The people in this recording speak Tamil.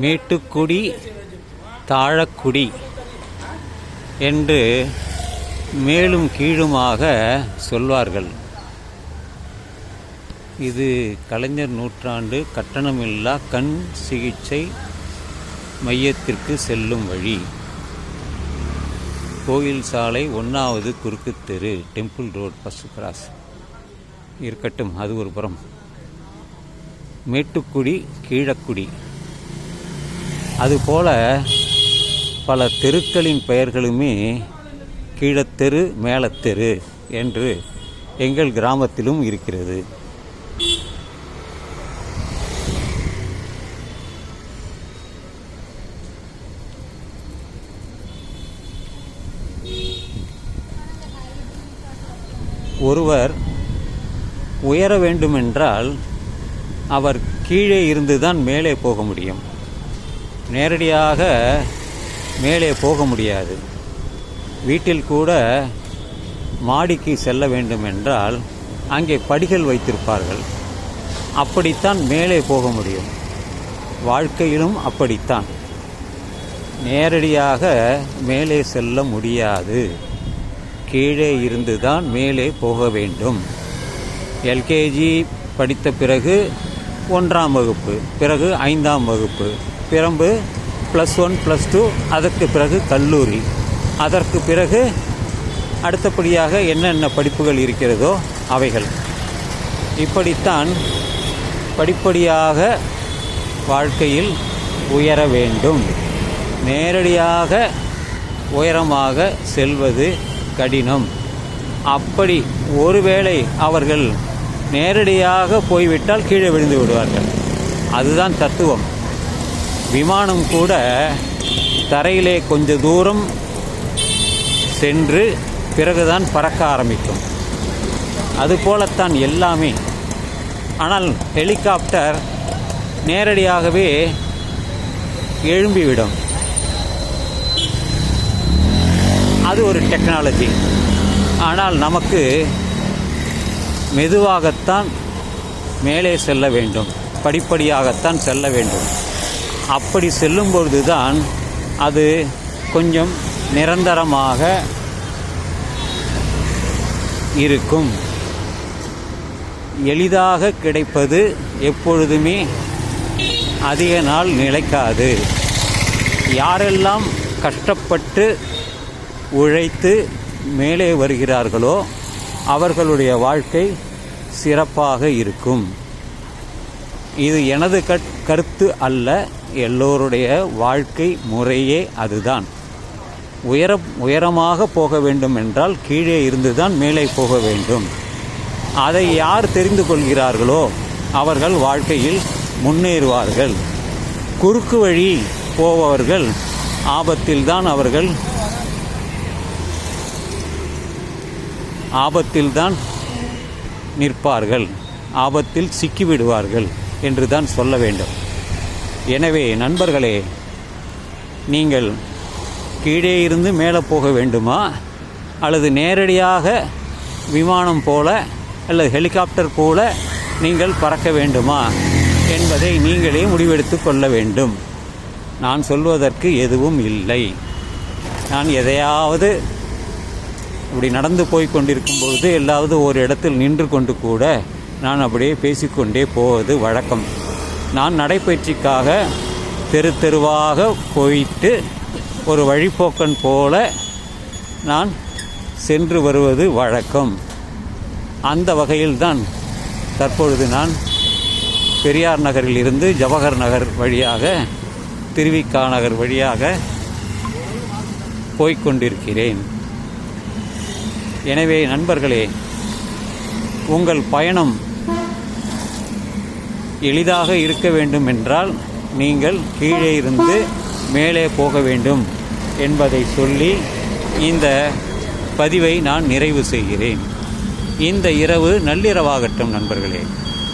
மேட்டுக்குடி தாழக்குடி என்று மேலும் கீழுமாக சொல்வார்கள். இது கலைஞர் நூற்றாண்டு கட்டணமில்லா கண் சிகிச்சை மையத்திற்கு செல்லும் வழி. கோயில் சாலை ஒன்றாவது குறுக்கு தெரு டெம்பிள் ரோட் பஸ் கிராஸ். இருக்கட்டும் அது ஒரு புறம். மேட்டுக்குடி கீழக்குடி. அதுபோல பல தெருக்களின் பெயர்களுமே கீழத்தெரு மேலத்தெரு என்று எங்கள் கிராமத்திலும் இருக்கிறது. ஒருவர் உயர வேண்டுமென்றால் அவர் கீழே இருந்து தான் மேலே போக முடியும். நேரடியாக மேலே போக முடியாது. வீட்டில் கூட மாடிக்கு செல்ல வேண்டும் என்றால் அங்கே படிகள் வைத்திருப்பார்கள். அப்படித்தான் மேலே போக முடியும். வாழ்க்கையிலும் அப்படித்தான். நேரடியாக மேலே செல்ல முடியாது. கீழே இருந்து தான் மேலே போக வேண்டும். எல்கேஜி படித்த பிறகு ஒன்றாம் வகுப்பு பிறகு ஐந்தாம் வகுப்பு பிறகு ப்ளஸ் ஒன் ப்ளஸ் டூ அதற்கு பிறகு கல்லூரி. அதற்கு பிறகு அடுத்தபடியாக என்னென்ன படிப்புகள் இருக்கிறதோ அவைகள். இப்படித்தான் படிப்படியாக வாழ்க்கையில் உயர வேண்டும். நேரடியாக உயரமாக செல்வது கடினம். அப்படி ஒருவேளை அவர்கள் நேரடியாக போய்விட்டால் கீழே விழுந்து விடுவார்கள். அதுதான் தத்துவம். விமானம் கூட தரையிலே கொஞ்ச தூரம் சென்று பிறகுதான் பறக்க ஆரம்பிக்கும். அதுபோலத்தான் எல்லாமே. ஆனால் ஹெலிகாப்டர் நேரடியாகவே எழும்பிவிடும். அது ஒரு டெக்னாலஜி. ஆனால் நமக்கு மெதுவாகத்தான் மேலே செல்ல வேண்டும். படிப்படியாகத்தான் செல்ல வேண்டும். அப்படி செல்லும்பொழுது தான் அது கொஞ்சம் நிரந்தரமாக இருக்கும். எளிதாக கிடைப்பது எப்பொழுதுமே அதிக நாள் நிலைக்காது. யாரெல்லாம் கஷ்டப்பட்டு உழைத்து மேலே வருகிறார்களோ அவர்களுடைய வாழ்க்கை சிறப்பாக இருக்கும். இது எனது கட் கருத்து அல்ல எல்லோருடைய வாழ்க்கை முறையே அதுதான். உயர உயரமாக போக வேண்டும் என்றால் கீழே இருந்துதான் மேலே போக வேண்டும். அதை யார் தெரிந்து கொள்கிறார்களோ அவர்கள் வாழ்க்கையில் முன்னேறுவார்கள். குறுக்கு வழி போபவர்கள் ஆபத்தில்தான் அவர்கள் ஆபத்தில்தான் நிற்பார்கள் ஆபத்தில் சிக்கிவிடுவார்கள் என்று தான் சொல்ல வேண்டும். எனவே நண்பர்களே நீங்கள் கீழே இருந்து மேலே போக வேண்டுமா? அல்லது நேரடியாக விமானம் போல அல்லது ஹெலிகாப்டர் போல நீங்கள் பறக்க வேண்டுமா? என்பதை நீங்களே முடிவெடுத்து கொள்ள வேண்டும். நான் சொல்வதற்கு எதுவும் இல்லை. நான் எதையாவது இப்படி நடந்து போய் கொண்டிருக்கும் பொழுது எல்லாவது ஒரு இடத்தில் நின்று கொண்டு கூட நான் அப்படியே பேசிக்கொண்டே போவது வழக்கம். நான் நடைப்பயிற்சிக்காக தெரு தெருவாக போயிட்டு ஒரு வழிப்போக்கன் போல நான் சென்று வருவது வழக்கம். அந்த வகையில்தான் தற்பொழுது நான் பெரியார் நகரில் இருந்து ஜவஹர் நகர் வழியாக திருவிக்கா நகர் வழியாக போய்க்கொண்டிருக்கிறேன் எனவே நண்பர்களே உங்கள் பயணம் எளிதாக இருக்க வேண்டும் என்றால் நீங்கள் கீழே இருந்து மேலே போக வேண்டும் என்பதை சொல்லி இந்த பதிவை நான் நிறைவு செய்கிறேன். இந்த இரவு நள்ளிரவாகட்டும் நண்பர்களே.